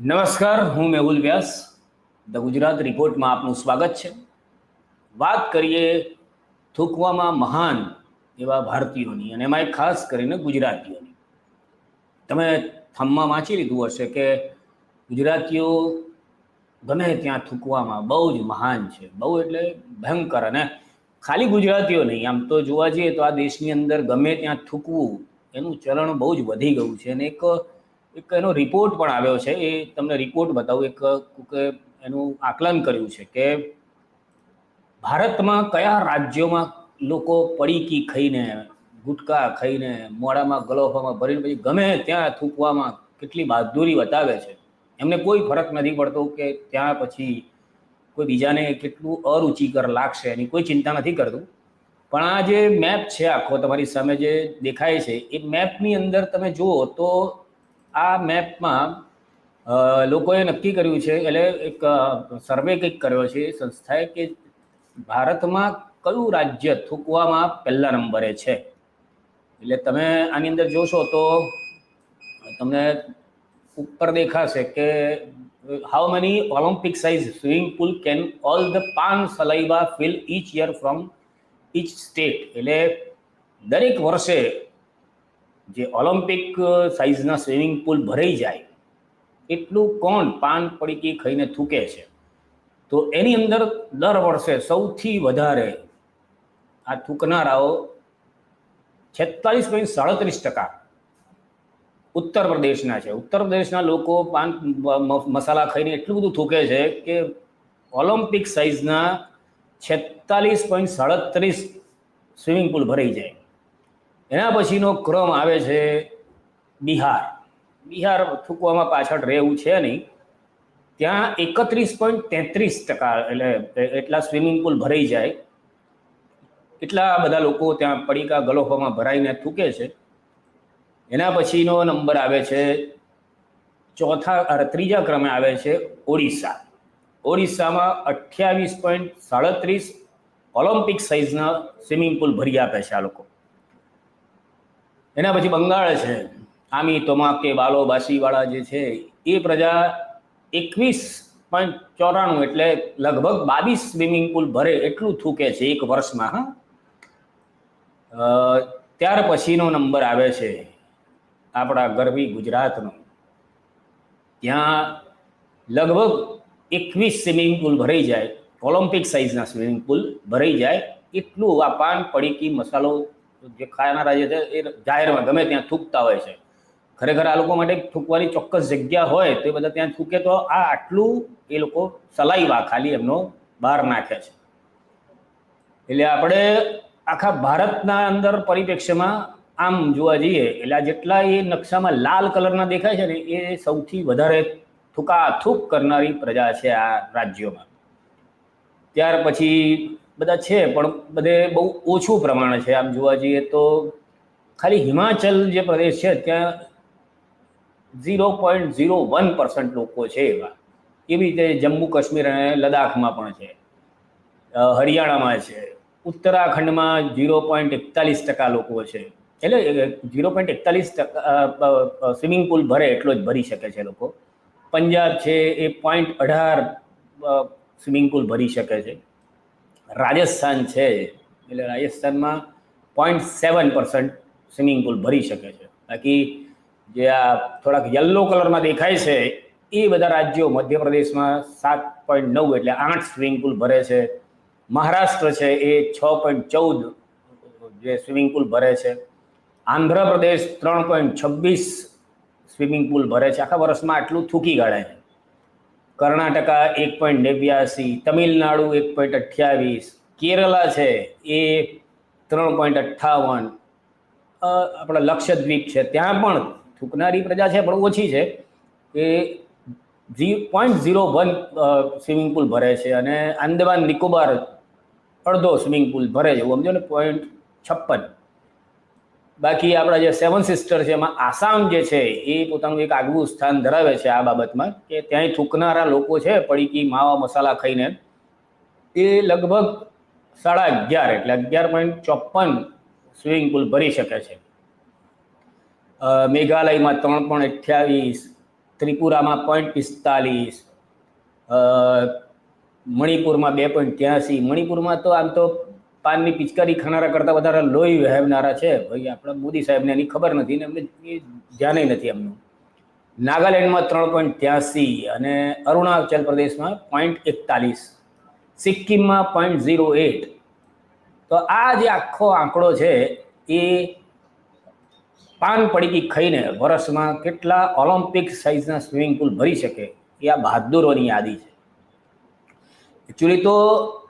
નમસ્કાર, હું મેહુલ વ્યાસ. ધ ગુજરાત રિપોર્ટમાં આપનું સ્વાગત છે. વાત કરીએ થૂકવામાં મહાન એવા ભારતીયોની અને એમાં ખાસ કરીને ગુજરાતીઓની. તમે થમમાં વાંચી લીધું હશે કે ગુજરાતીઓ ગમે ત્યાં થૂકવામાં બહુ જ મહાન છે. બહુ એટલે ભયંકર અને ખાલી ગુજરાતીઓ નહીં. આમ તો જોવા જઈએ તો આ દેશની અંદર ગમે ત્યાં થૂકવું એનું ચલણ બહુ જ વધી ગયું છે અને એક એક એનો રિપોર્ટ પણ આવ્યો છે, એ તમને રિપોર્ટ બતાવું. એક એનું આકલન કર્યું છે કે ભારતમાં કયા રાજ્યોમાં લોકો પડીકી ખાઈને, ગુટકા ખાઈને મોડામાં ગલોફામાં ભરીને પછી ગમે ત્યાં થૂકવામાં કેટલી બહાદુરી બતાવે છે. એમને કોઈ ફરક નથી પડતો કે ત્યાં પછી કોઈ બીજાને કેટલું અરુચિકર લાગશે એની કોઈ ચિંતા નથી કરતું. પણ આ જે મેપ છે આખો તમારી સામે જે દેખાય છે, એ મેપની અંદર તમે જુઓ તો આ મેપમાં લોકોએ નક્કી કર્યું છે, એટલે એક સર્વે કંઈક કર્યો છે, સંસ્થાએ કે ભારતમાં કયું રાજ્ય થૂકવામાં પહેલા નંબરે છે? એટલે તમે આની અંદર જોશો તો તમને ઉપર દેખાશે કે how many Olympic size swimming pool can all the paan saliva fill each year from each state એટલે દરેક વર્ષે જે ઓલિમ્પિક સાઇઝના સ્વિમિંગ પુલ ભરાઈ જાય, એટલું કોણ પાન પડીકી ખાઈને થૂકે છે? તો એની અંદર દર વર્ષે સૌથી વધારે આ થૂકનારાઓ છેતાલીસ પોઈન્ટ સાડત્રીસ ટકા ઉત્તર પ્રદેશના છે. ઉત્તર પ્રદેશના લોકો પાન મસાલા ખાઈને એટલું બધું થૂકે છે કે ઓલિમ્પિક સાઇઝના છેતાલીસ પોઈન્ટ સાડત્રીસ સ્વિમિંગ પુલ ભરાઈ જાય. એના પછીનો ક્રમ આવે છે બિહાર બિહાર થૂકવામાં પાછળ રહેવું છે નહીં. ત્યાં એકત્રીસ પોઈન્ટ તેત્રીસ ટકા એટલે એટલા સ્વિમિંગ પુલ ભરાઈ જાય. એટલા બધા લોકો ત્યાં પડીકા ગલોફામાં ભરાઈને થૂકે છે. એના પછીનો નંબર આવે છે ચોથા ત્રીજા ક્રમે આવે છે ઓડિશા. ઓડિશામાં અઠ્યાવીસ પોઈન્ટ સાડત્રીસ ઓલિમ્પિક સાઇઝના સ્વિમિંગ પુલ ભરી આપે છે આ લોકો. એના પછી બંગાળ છે. આમી, તમાકે બાલો બાસીવાળા જે છે, એ પ્રજા એકવીસ પોઈન્ટ ચોરાણું એટલે લગભગ બાવીસ સ્વિમિંગ પુલ ભરે એટલું થૂકે છે એક વર્ષમાં, હા. ત્યાર પછીનો નંબર આવે છે આપણા ગરવી ગુજરાતનો. ત્યાં લગભગ એકવીસ સ્વિમિંગ પુલ ભરાઈ જાય, ઓલિમ્પિક સાઇઝના સ્વિમિંગ પુલ ભરાઈ જાય, એટલું આ પાન પડીકી, મસાલો જે ખાનારા જે છે, એ જાહેરમાં ગમે ત્યાં થૂકતા હોય છે. ખરેખર આ લોકો માટે થૂકવાની ચોક્કસ જગ્યા હોય તો એ બધા ત્યાં થૂકે તો આ આટલું એ લોકો સલાઈવા ખાલી એમનો બહાર નાખે છે. એટલે આપણે આખા ભારતના અંદર પરિપ્રેક્ષ્યમાં આમ જોવા જઈએ, એટલે આ જેટલા એ નકશામાં લાલ કલરના દેખાય છે ને, એ સૌથી વધારે થૂકા થૂક કરનારી પ્રજા છે આ રાજ્યોમાં. ત્યાર પછી બધા છે, પણ બધે બહુ ઓછું પ્રમાણ છે. આમ જોવા જઈએ તો ખાલી હિમાચલ જે પ્રદેશ છે, ત્યાં zero point zero one percent લોકો છે એવા. એવી રીતે જમ્મુ કાશ્મીર અને લદ્દાખમાં પણ છે. હરિયાણામાં છે. ઉત્તરાખંડમાં ઝીરો પોઈન્ટ એકતાલીસ ટકા લોકો છે. એટલે ઝીરો પોઈન્ટ એકતાલીસ ટકા સ્વિમિંગ પુલ ભરે એટલો જ ભરી શકે છે લોકો. પંજાબ છે એ પોઈન્ટ અઢાર સ્વિમિંગ પુલ ભરી શકે છે. રાજસ્થાન છે, એટલે રાજસ્થાનમાં point seven percent swimming pool ભરી શકે છે. બાકી જે આ થોડાક યલો કલરમાં દેખાય છે, એ બધા રાજ્યો મધ્યપ્રદેશમાં સાત પોઈન્ટ નવ એટલે આઠ સ્વિમિંગ પુલ ભરે છે. મહારાષ્ટ્ર છે, એ છ પોઈન્ટ ચૌદ જે સ્વિમિંગ પુલ ભરે છે. આંધ્રપ્રદેશ ત્રણ પોઈન્ટ છવ્વીસ સ્વિમિંગ પુલ ભરે છે. આખા વર્ષમાં આટલું થૂકી કાઢે છે. કર્ણાટકા એક પોઈન્ટ નેવ્યાસી, તમિલનાડુ એક પોઈન્ટ અઠ્યાવીસ, કેરલા છે એ ત્રણ પોઈન્ટ અઠ્ઠાવન. આપણા લક્ષદ્વીપ છે. ત્યાં પણ થૂકનારી પ્રજા છે, પણ ઓછી છે. એ જી point zero one swimming pool ભરે છે અને આંદામાન નિકોબાર અડધો સ્વિમિંગ પુલ ભરે છે. એવું સમજો ને? પોઈન્ટ છપ્પન. બાકી આપણા જે સેવન સિસ્ટર છે, એમાં આસામ જે છે, એ પોતાનું એક આગવું સ્થાન ધરાવે છે આ બાબતમાં કે ત્યાંય થૂકનારા લોકો છે, પડીકી, માવા, મસાલા ખાઈને. એ લગભગ સાડા અગિયાર એટલે અગિયાર પોઈન્ટ ચોપન સ્વિમિંગ પુલ ભરી શકે છે. મેઘાલયમાં ત્રણ પોઈન્ટ અઠ્યાવીસ, ત્રિપુરામાં પોઈન્ટ પિસ્તાલીસ મણિપુરમાં બે પોઈન્ટ ત્યાંસી. મણિપુરમાં તો આમ તો પાનની પિચકારી ખાનારા કરતાં વધારે લોહી વહેવનારા છે. ભાઈ, આપણા મોદી સાહેબને એની ખબર નથી ને એમને એ ધ્યાને નથી એમનું. નાગાલેન્ડમાં ત્રણ પોઈન્ટ ત્યાંસી અને અરુણાચલ પ્રદેશમાં પોઈન્ટ એકતાલીસ. સિક્કિમમાં પોઈન્ટ ઝીરો એટ. તો આ જે આખો આંકડો છે, એ પાન પડીકી ખાઈને વર્ષમાં કેટલા ઓલિમ્પિક સાઇઝના સ્વિમિંગ પુલ ભરી શકે એ આ બહાદુરોની યાદી છે. એકચ્યુઅલી તો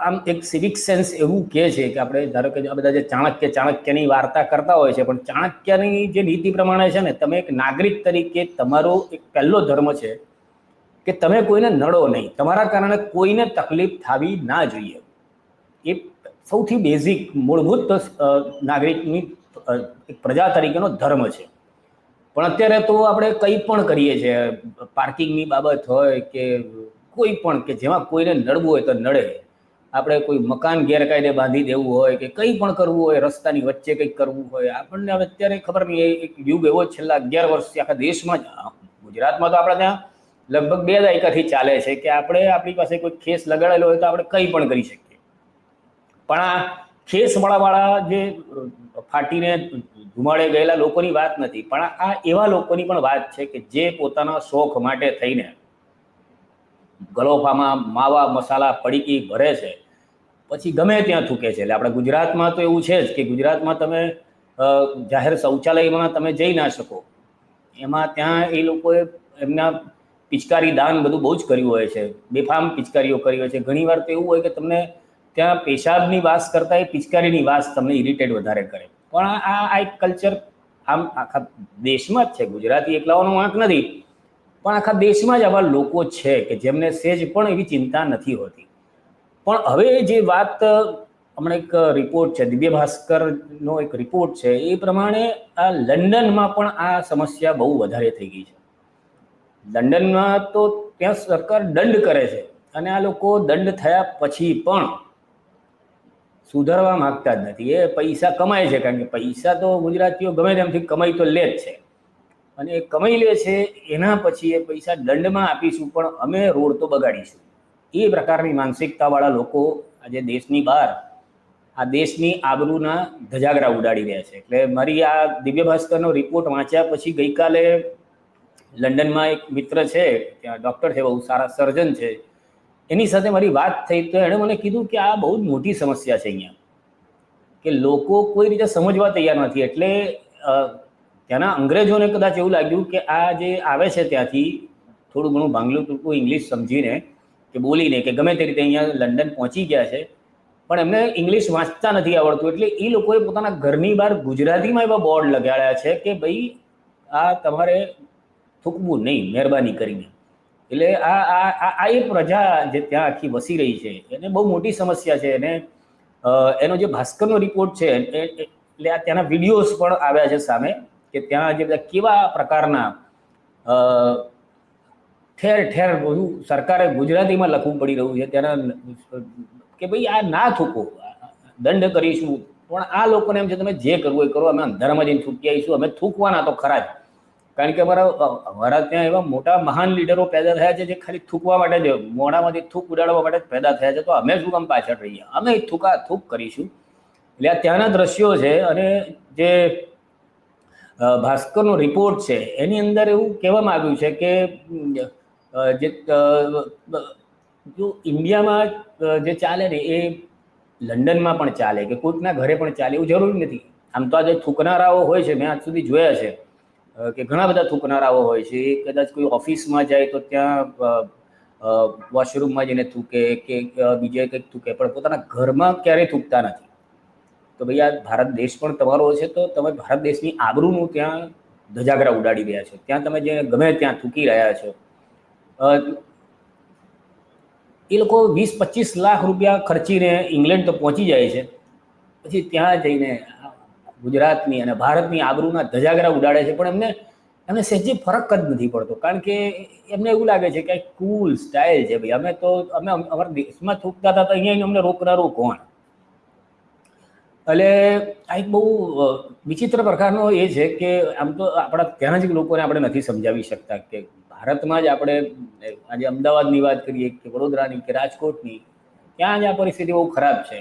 આમ એક સિવિક સેન્સ એવું કહે છે કે આપણે ધારો કે આ બધા જે ચાણક્ય, ચાણક્યની વાર્તા કરતા હોય છે, પણ ચાણક્યની જે નીતિ પ્રમાણે છે ને, તમે એક નાગરિક તરીકે તમારો એક પહેલો ધર્મ છે કે તમે કોઈને નડો નહીં. તમારા કારણે કોઈને તકલીફ થવી ના જોઈએ. એ સૌથી બેઝિક મૂળભૂત નાગરિકની એક પ્રજા તરીકેનો ધર્મ છે. પણ અત્યારે તો આપણે કંઈ પણ કરીએ છીએ. પાર્કિંગની બાબત હોય કે કોઈ પણ કે જેમાં કોઈને નડવું હોય તો નડે. આપણે કોઈ મકાન ગેરકાયદે બાંધી દેવું હોય કે કંઈ પણ કરવું હોય, રસ્તાની વચ્ચે કંઈક કરવું હોય, આપણને હવે અત્યારે ખબર નહીં એક યુગ એવો છેલ્લા અગિયાર વર્ષથી આખા દેશમાં જ ગુજરાતમાં તો આપણે ત્યાં લગભગ બે દાયકાથી ચાલે છે કે આપણે આપણી પાસે કોઈ ખેસ લગાડેલો હોય તો આપણે કંઈ પણ કરી શકીએ. પણ આ ખેસવાળાવાળા જે ફાટીને ધુમાડે ગયેલા લોકોની વાત નથી, પણ આ એવા લોકોની પણ વાત છે કે જે પોતાના શોખ માટે થઈને ગલોફામાં માવા મસાલા પડીકી ભરે છે. પછી ગમે ત્યાં થૂકે છે. એટલે આપણે ગુજરાતમાં તો એવું છે જ કે ગુજરાતમાં તમે જાહેર શૌચાલયમાં તમે જઈ ના શકો. એમાં ત્યાં એ લોકોએ એમના પિચકારી દાન બધું બહુ જ કર્યું હોય છે. બેફામ પિચકારીઓ કરી હોય છે. ઘણીવાર તો એવું હોય કે તમને ત્યાં પેશાબની વાસ કરતાં એ પિચકારીની વાસ તમને ઇરિટેટ વધારે કરે. પણ આ આ એક કલ્ચર આમ આખા દેશમાં જ છે. ગુજરાતી એકલાઓનો વાંક નથી. પણ આખા દેશમાં જ આવા લોકો છે કે જેમને સેજ પણ એવી ચિંતા નથી હોતી. પણ હવે જે વાત હમણાં એક રિપોર્ટ છે, દિવ્ય ભાસ્કરનો એક રિપોર્ટ છે, એ પ્રમાણે આ લંડનમાં પણ આ સમસ્યા બહુ વધારે થઈ ગઈ છે. લંડનમાં તો ત્યાં સરકાર દંડ કરે છે અને આ લોકો દંડ થયા પછી પણ સુધારવા માંગતા જ નથી. એ પૈસા કમાય છે કારણ કે પૈસા તો ગુજરાતીઓ ગમે તેમથી કમાઈ તો લે જ છે. અને કમાઈ લે છે, એના પછી એ પૈસા દંડમાં આપીશું, પણ અમે રોડ તો બગાડીશું. એ પ્રકારની માનસિકતાવાળા લોકો આજે દેશની બહાર, આ દેશની આબરૂના ધજાગરા ઉડાડી રહ્યા છે. એટલે મારી આ દિવ્ય ભાસ્કરનો રિપોર્ટ વાંચ્યા પછી ગઈકાલે લંડનમાં એક મિત્ર છે, ત્યાં ડૉક્ટર છે, બહુ સારા સર્જન છે. એની સાથે મારી વાત થઈ તો એણે મને કીધું કે આ બહુ જ મોટી સમસ્યા છે અહીંયા. કે લોકો કોઈ રીતે સમજવા તૈયાર નથી. એટલે ત્યાંના અંગ્રેજોને કદાચ એવું લાગ્યું કે આ જે આવે છે ત્યાંથી થોડું ઘણું ભાંગલું ટૂંકું ઇંગ્લિશ સમજીને કે બોલીને કે ગમે તે રીતે અહીંયા લંડન પહોંચી ગયા છે. પણ એમને ઇંગ્લિશ વાંચતા નથી આવડતું. એટલે એ લોકોએ પોતાના ઘરની બહાર ગુજરાતીમાં એવા બોર્ડ લગાડ્યા છે કે ભાઈ આ તમારે થૂકવું નહીં, મહેરબાની કરીને. એટલે આ આ આ એ પ્રજા જે ત્યાં આખી વસી રહી છે, એને બહુ મોટી સમસ્યા છે. એને એનો જે ભાસ્કરનો રિપોર્ટ છે એટલે આ ત્યાંના વિડીયોઝ પણ આવ્યા છે સામે. કે ત્યાં જે બધા કેવા પ્રકારના ઠેર ઠેર સરકારે ગુજરાતીમાં લખવું પડી રહ્યું છે. ત્યારે કે ભાઈ આ ના થૂકો, દંડ કરીશું. પણ આ લોકોને એમ છે, તમે જે કરવું એ કરો, અમે અંધારામાં જઈને થૂકી આવીશું. અમે થૂકવાના તો ખરા જ. કારણ કે અમારા અમારા ત્યાં એવા મોટા મહાન લીડરો પેદા થયા છે, જે ખાલી થૂકવા માટે જ, મોઢામાંથી થૂક ઉડાડવા માટે જ પેદા થયા છે. તો અમે શું કામ પાછળ રહીએ? અમે થૂકા, થૂક કરીશું. એટલે આ ત્યાંના દ્રશ્યો છે અને જે ભાસ્કરનો રિપોર્ટ છે, એની અંદર એવું કહેવામાં આવ્યું છે કે જે જો ઇન્ડિયામાં જે ચાલે ને એ લંડનમાં પણ ચાલે કે કોઈકના ઘરે પણ ચાલે, એવું જરૂરી નથી. આમ તો આ જે થૂકનારાઓ હોય છે, મેં આજ સુધી જોયા છે કે ઘણા બધા થૂકનારાઓ હોય છે, એ કદાચ કોઈ ઓફિસમાં જાય તો ત્યાં વોશરૂમમાં જઈને થૂકે કે બીજે કંઈક થૂકે, પણ પોતાના ઘરમાં ક્યારેય થૂકતા નથી. તો ભાઈ આ ભારત દેશ પણ તમારો છે, તો તમે ભારત દેશની આબરૂનું ત્યાં ધજાગરા ઉડાડી રહ્યા છો. ત્યાં તમે જે ગમે ત્યાં થૂકી રહ્યા છો. એ લોકો વીસ પચીસ લાખ રૂપિયા ખર્ચીને ઇંગ્લેન્ડ તો પહોંચી જાય છે. પછી ત્યાં જઈને ગુજરાતની અને ભારતની આબરૂના ધજાગરા ઉડાડે છે, પણ એમને એમને સહેજે ફરક જ નથી પડતો. કારણ કે એમને એવું લાગે છે કે કુલ સ્ટાઇલ છે ભાઈ. અમે તો, અમે અમારા દેશમાં થૂકતા હતા તો અહીંયા અમને રોકનારું કોણ? એટલે આ એક બહુ વિચિત્ર પ્રકારનો એ છે કે આમ તો આપણા ત્યાંના જ લોકોને આપણે નથી સમજાવી શકતા કે ભારતમાં જ આપણે આજે અમદાવાદની વાત કરીએ કે વડોદરાની કે રાજકોટની, ત્યાં જ આ પરિસ્થિતિ બહુ ખરાબ છે.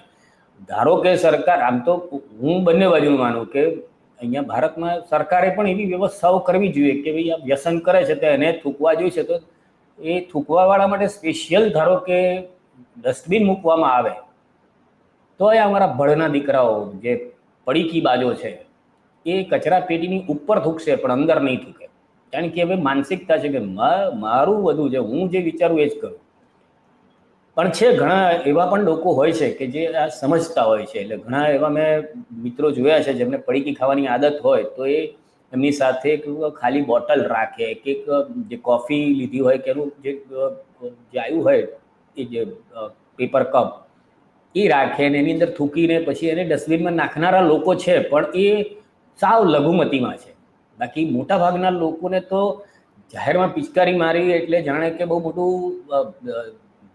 ધારો કે સરકાર, આમ તો હું બંને બાજુનું માનું કે અહીંયા ભારતમાં સરકારે પણ એવી વ્યવસ્થાઓ કરવી જોઈએ કે ભાઈ આ વ્યસન કરે છે તો એને થૂકવા છે તો એ થૂકવાવાળા માટે સ્પેશિયલ ધારો કે ડસ્ટબિન મૂકવામાં આવે તો એ અમારા ભળના દીકરાઓ જે પડીકી બાજો છે, એ કચરા પેટીની ઉપર થૂકશે, પણ અંદર નહીં થૂકે. કારણ કે હવે માનસિકતા છે કે મારું બધું છે, હું જે વિચારું એ જ કરું. પણ છે ઘણા એવા પણ લોકો હોય છે કે જે આ સમજતા હોય છે. એટલે ઘણા એવા મેં મિત્રો જોયા છે જેમને પડીકી ખાવાની આદત હોય, તો એ એમની સાથે ખાલી બોટલ રાખે કે જે કોફી લીધી હોય કે એનું જે જે આવ્યું હોય, એ જે પેપર કપ એ રાખે ને એની અંદર થૂકીને પછી એને ડસ્ટબિનમાં નાખનારા લોકો છે, પણ એ સાવ લઘુમતીમાં છે. બાકી મોટા ભાગના લોકોને તો જાહેરમાં પિચકારી મારી એટલે જાણે કે બહુ મોટું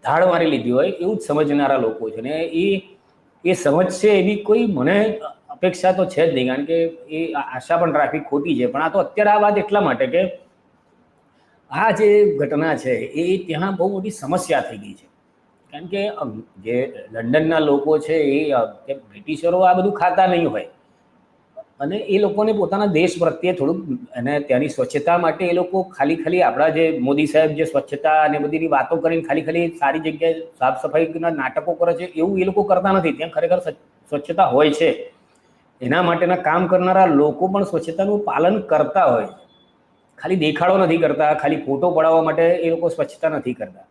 ધાડ મારી લીધી હોય એવું જ સમજનારા લોકો છે. ને એ એ સમજશે એવી કોઈ મને અપેક્ષા તો છે જ નહીં, કારણ કે એ આશા પણ રાખવી ખોટી છે. પણ આ તો અત્યારે આ વાત એટલા માટે કે આ જે ઘટના છે, એ ત્યાં બહુ મોટી સમસ્યા થઈ ગઈ છે. કારણ કે જે લંડનના લોકો છે એ બ્રિટિશરો આ બધું ખાતા નહીં હોય. અને એ લોકોને પોતાના દેશ પ્રત્યે થોડુંક, અને ત્યાંની સ્વચ્છતા માટે એ લોકો ખાલી ખાલી આપણા જે મોદી સાહેબ જે સ્વચ્છતા અને બધીની વાતો કરીને ખાલી ખાલી સારી જગ્યાએ સાફ સફાઈના નાટકો કરે છે, એવું એ લોકો કરતા નથી. ત્યાં ખરેખર સ્વચ્છતા હોય છે. એના માટેના કામ કરનારા લોકો પણ સ્વચ્છતાનું પાલન કરતા હોય ખાલી દેખાડો નથી કરતા, ખાલી ફોટો પડાવવા માટે એ લોકો સ્વચ્છતા નથી કરતા.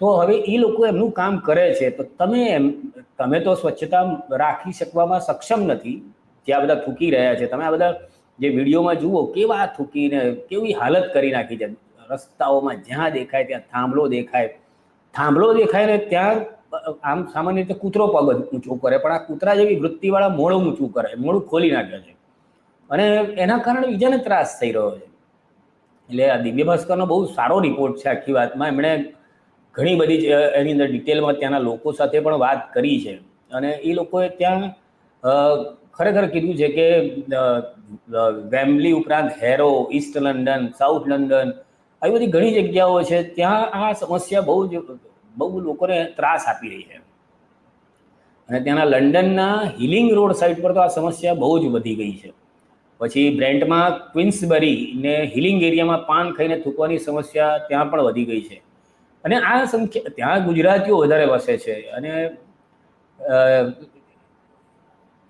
તો હવે એ લોકો એમનું કામ કરે છે. તો તમે એમ, તમે તો સ્વચ્છતા રાખી શકવામાં સક્ષમ નથી. જે આ બધા થૂકી રહ્યા છે. તમે આ બધા જે વિડીયોમાં જુઓ, કેવા થૂકીને, કેવી હાલત કરી નાખી છે. રસ્તાઓમાં જ્યાં દેખાય ત્યાં થાંભલો દેખાય. થાંભલો દેખાય ને ત્યાં, આમ સામાન્ય રીતે કૂતરો પગ ઊંચો કરે, પણ આ કૂતરા જેવી વૃત્તિવાળા મોડું ઊંચું કરે મોડું ખોલી નાખે છે. અને એના કારણે બીજાને ત્રાસ થઈ રહ્યો છે. એટલે આ દિવ્ય ભાસ્કરનો બહુ સારો રિપોર્ટ છે આખી વાતમાં. એમણે ઘણી બધી જ, એની અંદર ડિટેલમાં ત્યાંના લોકો સાથે પણ વાત કરી છે. અને એ લોકોએ ત્યાં ખરેખર કીધું છે કે વેમ્બલી ઉપરાંત Harrow east London south London આવી બધી ઘણી જગ્યાઓ છે ત્યાં આ સમસ્યા બહુ જ બહુ લોકોને ત્રાસ આપી રહી છે. અને ત્યાંના લંડનના હિલિંગ રોડ સાઈડ પર તો આ સમસ્યા બહુ જ વધી ગઈ છે. પછી બ્રેન્ટમાં ક્વિન્સબરી ને હિલિંગ એરિયામાં પાન ખાઈને થૂકવાની સમસ્યા ત્યાં પણ વધી ગઈ છે. અને આ સંખ્યા, ત્યાં ગુજરાતીઓ વધારે વસે છે. અને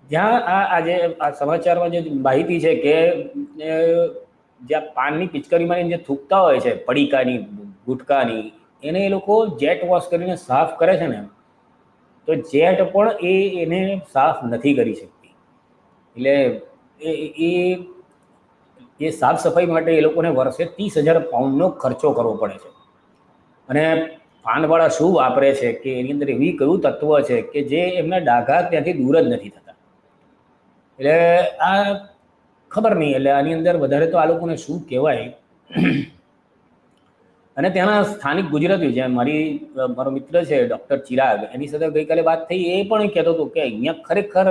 જ્યાં આ આજે આ સમાચારમાં જે માહિતી છે કે જ્યાં પાનની પિચકારીમાં જે થૂકતા હોય છે, પડીકાની, ગુટકાની, એને એ લોકો જેટ વોશ કરીને સાફ કરે છે ને, તો જેટ પણ એ, એને સાફ નથી કરી શકતી. એટલે એ એ એ સાફ સફાઈ માટે એ લોકોને વર્ષે ત્રીસ હજાર પાઉન્ડનો ખર્ચો કરવો પડે છે. અને પાનવાળા શું વાપરે છે કે એની અંદર એવી કયું તત્વ છે કે જે એમના ડાઘા ત્યાંથી દૂર જ નથી થતા? એટલે આ ખબર નહીં, એટલે આની અંદર વધારે તો આ લોકોને શું કહેવાય? અને ત્યાંના સ્થાનિક ગુજરાતીઓ જ્યાં મારી મારો મિત્ર છે, ડૉક્ટર ચિરાગ, એની સાથે ગઈકાલે વાત થઈ, એ પણ કહેતો હતો કે અહીંયા ખરેખર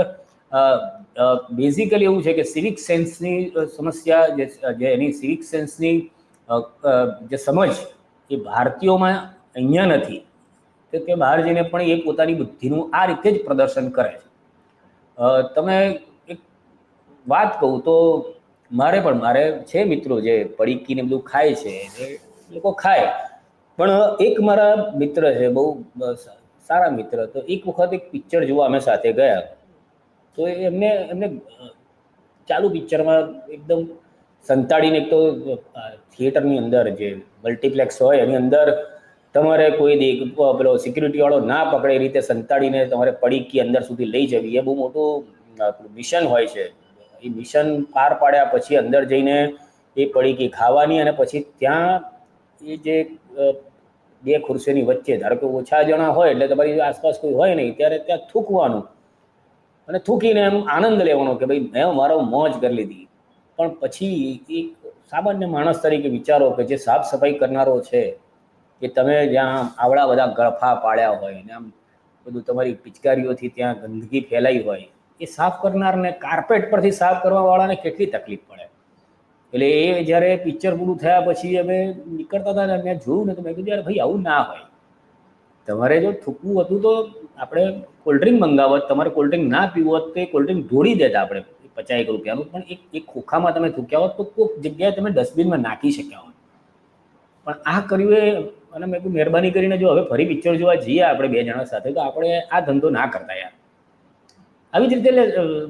બેઝિકલી એવું છે કે સિવિક સેન્સની સમસ્યા જે એની સિવિક સેન્સની જે સમજ એ ભારતીયોમાં અહીંયા નથી. તો તે બહાર જઈને પણ એ પોતાની બુદ્ધિનું આ રીતે જ પ્રદર્શન કરે છે. તમે એક વાત કહું તો મારે પણ, મારે છે મિત્રો જે પડીકીને બધું ખાય છે એ લોકો ખાય, પણ એક મારા મિત્ર છે, બહુ સારા મિત્ર, તો એક વખત એક પિક્ચર જોવા અમે સાથે ગયા. તો એમને એમને ચાલુ પિક્ચરમાં એકદમ સંતાડીને એક તો થિયેટરની અંદર જે મલ્ટીપ્લેક્સ હોય, એની અંદર તમારે કોઈ દે પેલો સિક્યુરિટી વાળો ના પકડે એ રીતે સંતાડીને તમારે પડીકી અંદર સુધી લઈ જવી. એ બહુ મોટું મિશન હોય છે. એ મિશન પાર પાડ્યા પછી અંદર જઈને એ પડીકી ખાવાની અને પછી ત્યાં એ જે બે ખુરશીની વચ્ચે, ધારો કે ઓછા જણા હોય એટલે તમારી આસપાસ કોઈ હોય નહીં, ત્યારે ત્યાં થૂકવાનું. અને થૂકીને એમ આનંદ લેવાનો કે ભાઈ, મેં મારો મોજ કરી લીધી. પણ પછી એક સામાન્ય માણસ તરીકે વિચારો કે જે સાફ સફાઈ કરનારો છે, કે તમે જ્યાં આવડા બધા ગળફા પાડ્યા હોય ને આમ બધું તમારી પિચકારીઓથી ત્યાં ગંદકી ફેલાઈ હોય, એ સાફ કરનારને કાર્પેટ પરથી સાફ કરવા વાળાને કેટલી તકલીફ પડે? એટલે એ જ્યારે પિક્ચર પૂરું થયા પછી અમે નીકળતા હતા ને મેં જોયું ને તો મેં કીધું, યાર ભાઈ, આવું ના હોય. તમારે જો થૂકવું હતું તો આપણે કોલ્ડ્રિંક મંગાવત, તમારે કોલ્ડ્રિંક ના પીવું હોત તો એ કોલ્ડ્રિંક ઢોળી દેતા આપણે. પચાસ એક રૂપિયાનું. પણ એક એક ખોખામાં તમે થૂક્યા હોત તો કોઈક જગ્યાએ તમે ડસ્ટબિનમાં નાખી શક્યા હોત. પણ આ કર્યું એ, અને મેં કહ્યું મહેરબાની કરીને જો હવે ફરી પિક્ચર જોવા જઈએ આપણે બે જણા સાથે, તો આપણે આ ધંધો ના કરતા યાર. આવી જ રીતે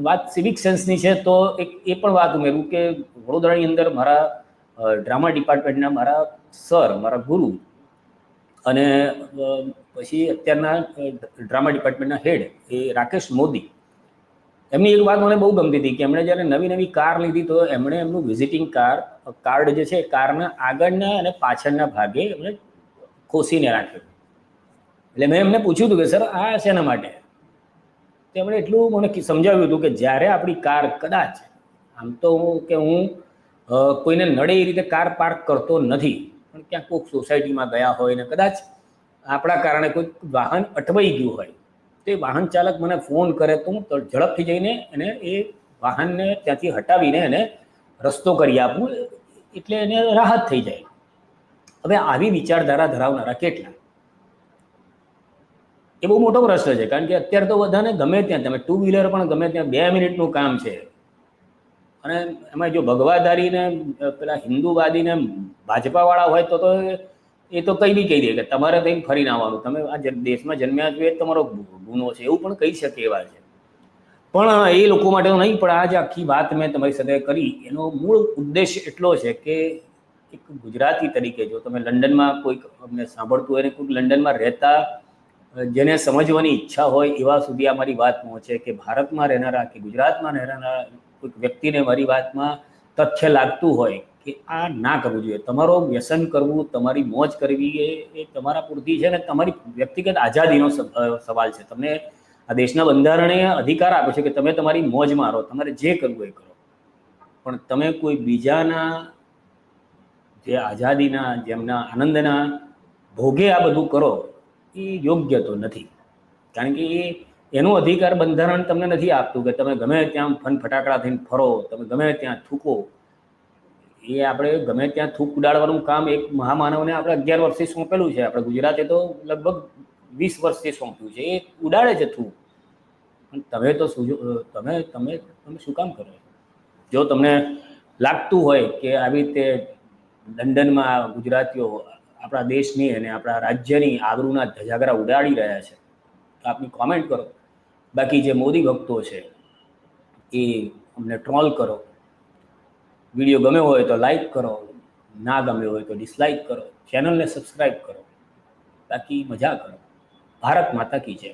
વાત સિવિક સેન્સની છે, તો એક, એ પણ વાત ઉમેરું કે વડોદરાની અંદર મારા ડ્રામા ડિપાર્ટમેન્ટના મારા સર મારા ગુરુ, અને પછી અત્યારના ડ્રામા ડિપાર્ટમેન્ટના હેડ એ રાકેશ મોદી. એમની એક વાત મને બહુ ગમતી હતી કે એમણે જ્યારે નવી નવી કાર લીધી તો એમણે એમનું વિઝિટિંગ કાર કાર્ડ જે છે કારના આગળના અને પાછળના ભાગે એમણે ખોસીને રાખ્યું. એટલે મેં એમને પૂછ્યું હતું કે, સર, આ શેના માટે? તેમણે એટલું મને સમજાવ્યું હતું કે જ્યારે આપણી કાર કદાચ, આમ તો હું કે હું કોઈને નડે એ રીતે કાર પાર્ક કરતો નથી, પણ ક્યાંક કોઈક સોસાયટીમાં ગયા હોય ને કદાચ આપણા કારણે કોઈક વાહન અટવાઈ ગયું હોય તે વાહન ચાલક મને ફોન કરે તો હું ઝડપથી જઈને એને એ વાહનને ત્યાંથી હટાવીને એને રસ્તો કરી આપું, એટલે એને રાહત થઈ જાય. હવે આવી વિચારધારા ધરાવનારા કેટલા? એ બહુ મોટો પ્રશ્ન છે, કારણ કે અત્યારે તો બધાને ગમે ત્યાં, તમે ટુ વ્હીલર પણ ગમે ત્યાં બે મિનિટનું કામ છે. અને એમાં જો ભગવાદારીને પેલા હિન્દુવાદી ને ભાજપા હોય તો તો એ તો કઈ બી કહી દે કે તમારે થઈને ફરીને આવવાનું. તમે આ દેશમાં જન્મ્યા છો એ તમારો ગુનો છે, એવું પણ કહી શકે એવા છે. પણ એ લોકો માટે નહીં, પણ આ આખી વાત મેં તમારી સાથે કરી, એનો મૂળ ઉદ્દેશ એટલો છે કે એક ગુજરાતી તરીકે જો તમે લંડનમાં કોઈક અમને સાંભળતું હોય ને કોઈક લંડનમાં રહેતા, જેને સમજવાની ઈચ્છા હોય, એવા સુધી આ મારી વાત પહોંચે કે ભારતમાં રહેનારા કે ગુજરાતમાં રહેનારા કોઈક વ્યક્તિને મારી વાતમાં તથ્ય લાગતું હોય કે આ ના કરવું જોઈએ. તમારો વ્યસન કરવું, તમારી મોજ કરવી એ તમારા પૂરતી છે ને તમારી વ્યક્તિગત આઝાદીનો સવાલ છે. તમને આ દેશના બંધારણે અધિકાર આપ્યો છે કે તમે તમારી મોજ મારો, તમારે જે કરવું એ કરો. પણ તમે કોઈ બીજાના જે આઝાદીના, જેમના આનંદના ભોગે આ બધું કરો, એ યોગ્ય તો નથી. કારણ કે એ, એનો અધિકાર બંધારણ તમને નથી આપતું કે તમે ગમે ત્યાં ફન ફટાકડા થઈને ફરો, તમે ગમે ત્યાં થૂકો એ આપણે ગમે ત્યાં થૂક ઉડાડવાનું કામ એક મહામાનવને આપણે અગિયાર વર્ષથી સોંપેલું છે. આપણે ગુજરાતે તો લગભગ વીસ વર્ષથી સોંપ્યું છે. એ ઉડાડે છે થૂક. પણ તમે તો તમે તમે તમે શું કામ કરો? જો તમને લાગતું હોય કે આવી રીતે લંડનમાં ગુજરાતીઓ આપણા દેશની અને આપણા રાજ્યની આબરૂના ધજાગરા ઉડાડી રહ્યા છે, તો આપની કોમેન્ટ કરો. બાકી જે મોદી ભક્તો છે, એ અમને ટ્રોલ કરો. વીડિયો ગમ્યો હોય તો લાઈક કરો, ના ગમ્યો હોય તો ડિસલાઈક કરો ચેનલને સબસ્ક્રાઈબ કરો, બાકી મજા કરો. ભારત માતા કી જય.